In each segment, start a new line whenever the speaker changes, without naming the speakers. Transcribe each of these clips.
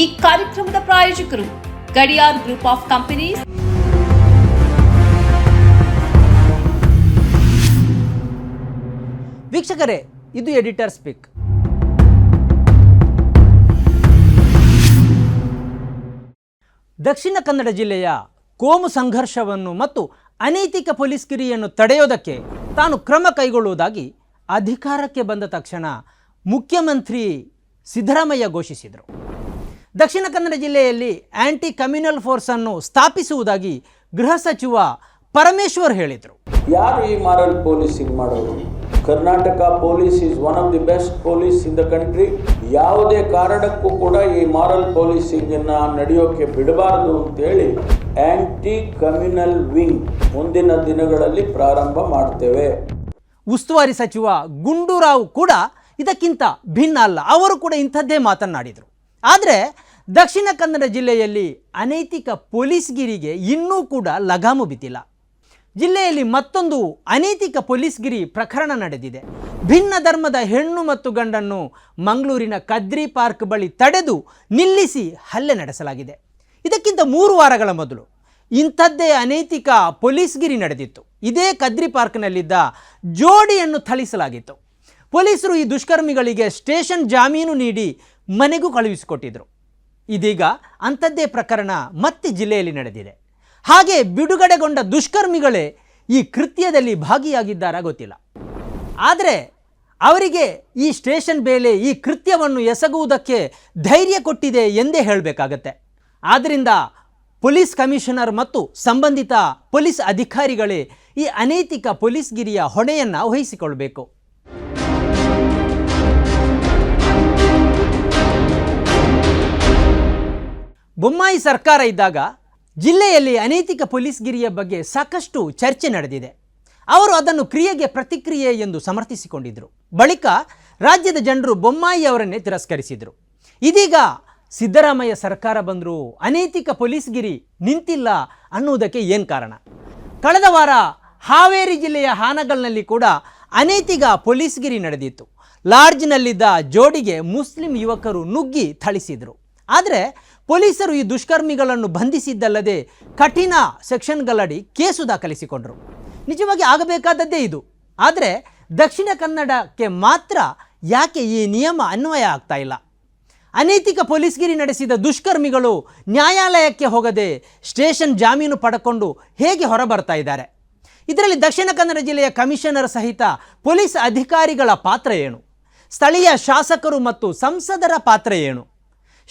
ಈ ಕಾರ್ಯಕ್ರಮದ ಪ್ರಾಯೋಜಕರು ಗಡಿಯಾರ್ ಗ್ರೂಪ್ ಆಫ್ ಕಂಪನೀಸ್.
ವೀಕ್ಷಕರೇ, ಇದು ಎಡಿಟರ್ ಸ್ಪೀಕ್. ದಕ್ಷಿಣ ಕನ್ನಡ ಜಿಲ್ಲೆಯ ಕೋಮು ಸಂಘರ್ಷವನ್ನು ಮತ್ತು ಅನೈತಿಕ ಪೊಲೀಸ್ ಕಿರಿಯನ್ನು ತಡೆಯೋದಕ್ಕೆ ತಾನು ಕ್ರಮ ಕೈಗೊಳ್ಳುವುದಾಗಿ ಅಧಿಕಾರಕ್ಕೆ ಬಂದ ತಕ್ಷಣ ಮುಖ್ಯಮಂತ್ರಿ ಸಿದ್ದರಾಮಯ್ಯ ಘೋಷಿಸಿದರು. ದಕ್ಷಿಣ ಕನ್ನಡ ಜಿಲ್ಲೆಯಲ್ಲಿ ಆಂಟಿ ಕಮ್ಯುನಲ್ ಫೋರ್ಸನ್ನು ಸ್ಥಾಪಿಸುವುದಾಗಿ ಗೃಹ ಸಚಿವ ಪರಮೇಶ್ವರ್ ಹೇಳಿದರು.
ಯಾರು ಈ ಮಾರಲ್ ಪೊಲೀಸಿಂಗ್ ಮಾಡೋದು? Karnataka police is one of the best police in the country ಯಾವುದೇ ಕಾರಣಕ್ಕೂ ಕೂಡ ಈ ಮಾರಲ್ ಪೊಲೀಸಿಂಗನ್ನು ನಡೆಯೋಕೆ ಬಿಡಬಾರದು ಅಂತೇಳಿ ಆಂಟಿ ಕಮ್ಯುನಲ್ ವಿಂಗ್ ಮುಂದಿನ ದಿನಗಳಲ್ಲಿ ಪ್ರಾರಂಭ ಮಾಡ್ತೇವೆ.
ಉಸ್ತುವಾರಿ ಸಚಿವ ಗುಂಡೂರಾವ್ ಕೂಡ ಇದಕ್ಕಿಂತ ಭಿನ್ನ ಅಲ್ಲ. ಅವರು ಕೂಡ ಇಂಥದ್ದೇ ಮಾತನಾಡಿದರು ಆದರೆ ದಕ್ಷಿಣ ಕನ್ನಡ ಜಿಲ್ಲೆಯಲ್ಲಿ ಅನೈತಿಕ ಪೊಲೀಸ್ಗಿರಿಗೆ ಇನ್ನೂ ಕೂಡ ಲಗಾಮು ಬಿದ್ದಿಲ್ಲ. ಜಿಲ್ಲೆಯಲ್ಲಿ ಮತ್ತೊಂದು ಅನೈತಿಕ ಪೊಲೀಸ್ಗಿರಿ ಪ್ರಕರಣ ನಡೆದಿದೆ. ಭಿನ್ನ ಧರ್ಮದ ಹೆಣ್ಣು ಮತ್ತು ಗಂಡನ್ನು ಮಂಗಳೂರಿನ ಕದ್ರಿ ಪಾರ್ಕ್ ಬಳಿ ತಡೆದು ನಿಲ್ಲಿಸಿ ಹಲ್ಲೆ ನಡೆಸಲಾಗಿದೆ. ಇದಕ್ಕಿಂತ ಮೂರು ವಾರಗಳ ಮೊದಲು ಇಂಥದ್ದೇ ಅನೈತಿಕ ಪೊಲೀಸ್ಗಿರಿ ನಡೆದಿತ್ತು. ಇದೇ ಕದ್ರಿ ಪಾರ್ಕ್ನಲ್ಲಿದ್ದ ಜೋಡಿಯನ್ನು ಥಳಿಸಲಾಗಿತ್ತು. ಪೊಲೀಸರು ಈ ದುಷ್ಕರ್ಮಿಗಳಿಗೆ ಸ್ಟೇಷನ್ ಜಾಮೀನು ನೀಡಿ ಮನೆಗೂ ಕಳುಹಿಸಿಕೊಟ್ಟಿದ್ರು. ಇದೀಗ ಅಂಥದ್ದೇ ಪ್ರಕರಣ ಮತ್ತೆ ಜಿಲ್ಲೆಯಲ್ಲಿ ನಡೆದಿದೆ. ಹಾಗೆ ಬಿಡುಗಡೆಗೊಂಡ ದುಷ್ಕರ್ಮಿಗಳೇ ಈ ಕೃತ್ಯದಲ್ಲಿ ಭಾಗಿಯಾಗಿದ್ದಾರಾ ಗೊತ್ತಿಲ್ಲ. ಆದರೆ ಅವರಿಗೆ ಈ ಸ್ಟೇಷನ್ ಬೇಲೆ ಈ ಕೃತ್ಯವನ್ನು ಎಸಗುವುದಕ್ಕೆ ಧೈರ್ಯ ಕೊಟ್ಟಿದೆ ಎಂದೇ ಹೇಳಬೇಕಾಗತ್ತೆ. ಆದ್ದರಿಂದ ಪೊಲೀಸ್ ಕಮಿಷನರ್ ಮತ್ತು ಸಂಬಂಧಿತ ಪೊಲೀಸ್ ಅಧಿಕಾರಿಗಳೇ ಈ ಅನೈತಿಕ ಪೊಲೀಸ್ಗಿರಿಯ ಹೊಣೆಯನ್ನು ವಹಿಸಿಕೊಳ್ಬೇಕು. ಬೊಮ್ಮಾಯಿ ಸರ್ಕಾರ ಇದ್ದಾಗ ಜಿಲ್ಲೆಯಲ್ಲಿ ಅನೈತಿಕ ಪೊಲೀಸ್ಗಿರಿಯ ಬಗ್ಗೆ ಸಾಕಷ್ಟು ಚರ್ಚೆ ನಡೆದಿದೆ. ಅವರು ಅದನ್ನು ಕ್ರಿಯೆಗೆ ಪ್ರತಿಕ್ರಿಯೆ ಎಂದು ಸಮರ್ಥಿಸಿಕೊಂಡಿದ್ದರು ಬಳಿಕ ರಾಜ್ಯದ ಜನರು ಬೊಮ್ಮಾಯಿ ಅವರನ್ನೇ ತಿರಸ್ಕರಿಸಿದರು. ಇದೀಗ ಸಿದ್ದರಾಮಯ್ಯ ಸರ್ಕಾರ ಬಂದರೂ ಅನೈತಿಕ ಪೊಲೀಸ್ಗಿರಿ ನಿಂತಿಲ್ಲ ಅನ್ನುವುದಕ್ಕೆ ಏನು ಕಾರಣ? ಕಳೆದ ವಾರ ಹಾವೇರಿ ಜಿಲ್ಲೆಯ ಹಾನಗಲ್ನಲ್ಲಿ ಕೂಡ ಅನೈತಿಕ ಪೊಲೀಸ್ಗಿರಿ ನಡೆದಿತ್ತು. ಲಾಡ್ಜ್ನಲ್ಲಿದ್ದ ಜೋಡಿಗೆ ಮುಸ್ಲಿಂ ಯುವಕರು ನುಗ್ಗಿ ಥಳಿಸಿದರು. ಆದರೆ ಪೊಲೀಸರು ಈ ದುಷ್ಕರ್ಮಿಗಳನ್ನು ಬಂಧಿಸಿದ್ದಲ್ಲದೆ ಕಠಿಣ ಸೆಕ್ಷನ್ಗಳಡಿ ಕೇಸು ದಾಖಲಿಸಿಕೊಂಡರು. ನಿಜವಾಗಿ ಆಗಬೇಕಾದದ್ದೇ ಇದು. ಆದರೆ ದಕ್ಷಿಣ ಕನ್ನಡಕ್ಕೆ ಮಾತ್ರ ಯಾಕೆ ಈ ನಿಯಮ ಅನ್ವಯ ಆಗ್ತಾ ಇಲ್ಲ? ಅನೈತಿಕ ಪೊಲೀಸ್ಗಿರಿ ನಡೆಸಿದ ದುಷ್ಕರ್ಮಿಗಳು ನ್ಯಾಯಾಲಯಕ್ಕೆ ಹೋಗದೆ ಸ್ಟೇಷನ್ ಜಾಮೀನು ಪಡ್ಕೊಂಡು ಹೇಗೆ ಹೊರಬರ್ತಾ ಇದ್ದಾರೆ? ಇದರಲ್ಲಿ ದಕ್ಷಿಣ ಕನ್ನಡ ಜಿಲ್ಲೆಯ ಕಮಿಷನರ್ ಸಹಿತ ಪೊಲೀಸ್ ಅಧಿಕಾರಿಗಳ ಪಾತ್ರ ಏನು? ಸ್ಥಳೀಯ ಶಾಸಕರು ಮತ್ತು ಸಂಸದರ ಪಾತ್ರ ಏನು?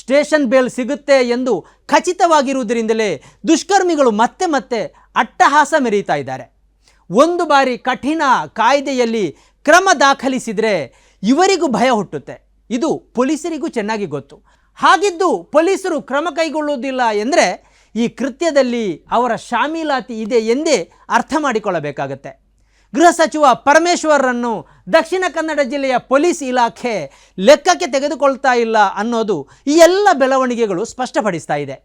ಸ್ಟೇಷನ್ ಬೇಲ್ ಸಿಗುತ್ತೆ ಎಂದು ಖಚಿತವಾಗಿರುವುದರಿಂದಲೇ ದುಷ್ಕರ್ಮಿಗಳು ಮತ್ತೆ ಮತ್ತೆ ಅಟ್ಟಹಾಸ ಮೆರೀತಾ ಇದ್ದಾರೆ. ಒಂದು ಬಾರಿ ಕಠಿಣ ಕಾಯ್ದೆಯಲ್ಲಿ ಕ್ರಮ ದಾಖಲಿಸಿದರೆ ಇವರಿಗೂ ಭಯ ಹುಟ್ಟುತ್ತೆ. ಇದು ಪೊಲೀಸರಿಗೂ ಚೆನ್ನಾಗಿ ಗೊತ್ತು. ಹಾಗಿದ್ದು ಪೊಲೀಸರು ಕ್ರಮ ಕೈಗೊಳ್ಳುವುದಿಲ್ಲ ಎಂದರೆ ಈ ಕೃತ್ಯದಲ್ಲಿ ಅವರ ಶಾಮೀಲಾತಿ ಇದೆ ಎಂದೇ ಅರ್ಥ ಮಾಡಿಕೊಳ್ಳಬೇಕಾಗತ್ತೆ. ಗೃಹ ಸಚಿವ ಪರಮೇಶ್ವರನ್ನು ದಕ್ಷಿಣ ಕನ್ನಡ ಜಿಲ್ಲೆಯ ಪೊಲೀಸ್ ಇಲಾಖೆ ಲೆಕ್ಕಕ್ಕೆ ತೆಗೆದುಕೊಳ್ತಾ ಇಲ್ಲ ಅನ್ನೋದು ಈ ಎಲ್ಲ ಬೆಳವಣಿಗೆಗಳು ಸ್ಪಷ್ಟಪಡಿಸ್ತಾ ಇದೆ.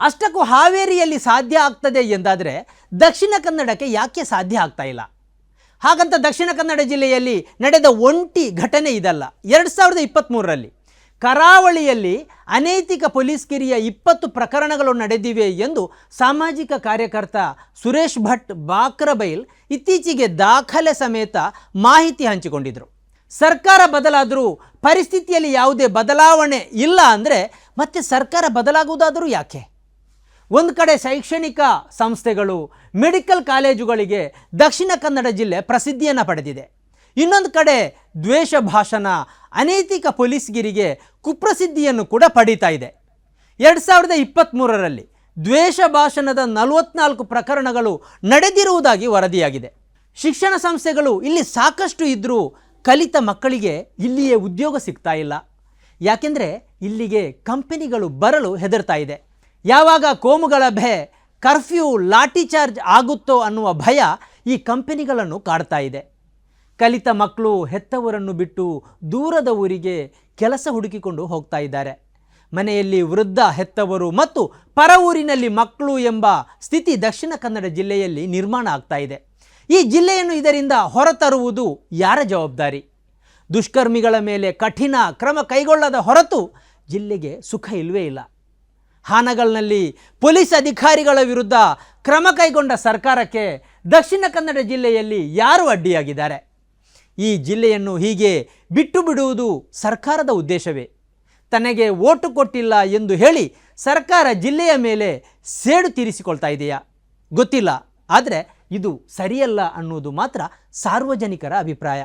ಅಷ್ಟಕ್ಕೂ ಹಾವೇರಿಯಲ್ಲಿ ಸಾಧ್ಯ ಆಗ್ತದೆ ಎಂದಾದರೆ ದಕ್ಷಿಣ ಕನ್ನಡಕ್ಕೆ ಯಾಕೆ ಸಾಧ್ಯ ಆಗ್ತಾ ಇಲ್ಲ? ಹಾಗಂತ ದಕ್ಷಿಣ ಕನ್ನಡ ಜಿಲ್ಲೆಯಲ್ಲಿ ನಡೆದ ಒಂಟಿ ಘಟನೆ ಇದಲ್ಲ, ಎರಡು ಸಾವಿರದ ಇಪ್ಪತ್ತ್ಮೂರರಲ್ಲಿ ಕರಾವಳಿಯಲ್ಲಿ ಅನೈತಿಕ ಪೊಲೀಸ್ ಕಿರಿಯ ಇಪ್ಪತ್ತು ಪ್ರಕರಣಗಳು ನಡೆದಿವೆ ಎಂದು ಸಾಮಾಜಿಕ ಕಾರ್ಯಕರ್ತ ಸುರೇಶ್ ಭಟ್ ಬಾಕ್ರಬೈಲ್ ಇತ್ತೀಚೆಗೆ ದಾಖಲೆ ಸಮೇತ ಮಾಹಿತಿ ಹಂಚಿಕೊಂಡಿದ್ದರು ಸರ್ಕಾರ ಬದಲಾದರೂ ಪರಿಸ್ಥಿತಿಯಲ್ಲಿ ಯಾವುದೇ ಬದಲಾವಣೆ ಇಲ್ಲ ಅಂದರೆ ಮತ್ತೆ ಸರ್ಕಾರ ಬದಲಾಗುವುದಾದರೂ ಯಾಕೆ? ಒಂದು ಕಡೆ ಶೈಕ್ಷಣಿಕ ಸಂಸ್ಥೆಗಳು, ಮೆಡಿಕಲ್ ಕಾಲೇಜುಗಳಿಗೆ ದಕ್ಷಿಣ ಕನ್ನಡ ಜಿಲ್ಲೆ ಪ್ರಸಿದ್ಧಿಯನ್ನು ಪಡೆದಿದೆ. ಇನ್ನೊಂದು ಕಡೆ ದ್ವೇಷ ಭಾಷಣ, ಅನೈತಿಕ ಪೊಲೀಸ್ಗಿರಿಗೆ ಕುಪ್ರಸಿದ್ಧಿಯನ್ನು ಕೂಡ ಪಡೀತಾ ಇದೆ. ಎರಡು ಸಾವಿರದ ಇಪ್ಪತ್ತ್ಮೂರರಲ್ಲಿ ದ್ವೇಷ ಭಾಷಣದ ನಲವತ್ನಾಲ್ಕು ಪ್ರಕರಣಗಳು ನಡೆದಿರುವುದಾಗಿ ವರದಿಯಾಗಿದೆ. ಶಿಕ್ಷಣ ಸಂಸ್ಥೆಗಳು ಇಲ್ಲಿ ಸಾಕಷ್ಟು ಇದ್ದರೂ ಕಲಿತ ಮಕ್ಕಳಿಗೆ ಇಲ್ಲಿಯೇ ಉದ್ಯೋಗ ಸಿಗ್ತಾ ಇಲ್ಲ. ಯಾಕೆಂದರೆ ಇಲ್ಲಿಗೆ ಕಂಪನಿಗಳು ಬರಲು ಹೆದರ್ತಾ ಇದೆ. ಯಾವಾಗ ಕೋಮುಗಲಭೆ ಕರ್ಫ್ಯೂ, ಲಾಠಿ ಚಾರ್ಜ್ ಆಗುತ್ತೋ ಅನ್ನುವ ಭಯ ಈ ಕಂಪನಿಗಳನ್ನು ಕಾಡ್ತಾ ಇದೆ. ಕಲಿತ ಮಕ್ಕಳು ಹೆತ್ತವರನ್ನು ಬಿಟ್ಟು ದೂರದ ಊರಿಗೆ ಕೆಲಸ ಹುಡುಕಿಕೊಂಡು ಹೋಗ್ತಾ ಇದ್ದಾರೆ. ಮನೆಯಲ್ಲಿ ವೃದ್ಧ, ಹೆತ್ತವರು ಮತ್ತು ಪರ ಊರಿನಲ್ಲಿ ಮಕ್ಕಳು ಎಂಬ ಸ್ಥಿತಿ ದಕ್ಷಿಣ ಕನ್ನಡ ಜಿಲ್ಲೆಯಲ್ಲಿ ನಿರ್ಮಾಣ ಆಗ್ತಾ ಇದೆ. ಈ ಜಿಲ್ಲೆಯನ್ನು ಇದರಿಂದ ಹೊರತರುವುದು ಯಾರ ಜವಾಬ್ದಾರಿ? ದುಷ್ಕರ್ಮಿಗಳ ಮೇಲೆ ಕಠಿಣ ಕ್ರಮ ಕೈಗೊಳ್ಳದ ಹೊರತು ಜಿಲ್ಲೆಗೆ ಸುಖ ಇಲ್ಲವೇ ಇಲ್ಲ. ಹಾನಗಲ್ನಲ್ಲಿ ಪೊಲೀಸ್ ಅಧಿಕಾರಿಗಳ ವಿರುದ್ಧ ಕ್ರಮ ಕೈಗೊಂಡ ಸರ್ಕಾರಕ್ಕೆ ದಕ್ಷಿಣ ಕನ್ನಡ ಜಿಲ್ಲೆಯಲ್ಲಿ ಯಾರು ಅಡ್ಡಿಯಾಗಿದ್ದಾರೆ? ಈ ಜಿಲ್ಲೆಯನ್ನು ಹೀಗೆ ಬಿಟ್ಟು ಬಿಡುವುದು ಸರ್ಕಾರದ ಉದ್ದೇಶವೇ? ತನಗೆ ಓಟು ಕೊಟ್ಟಿಲ್ಲ ಎಂದು ಹೇಳಿ ಸರ್ಕಾರ ಜಿಲ್ಲೆಯ ಮೇಲೆ ಸೇಡು ತೀರಿಸಿಕೊಳ್ತಾ ಇದೆಯಾ? ಗೊತ್ತಿಲ್ಲ. ಆದರೆ ಇದು ಸರಿಯಲ್ಲ ಅನ್ನುವುದು ಮಾತ್ರ ಸಾರ್ವಜನಿಕರ ಅಭಿಪ್ರಾಯ.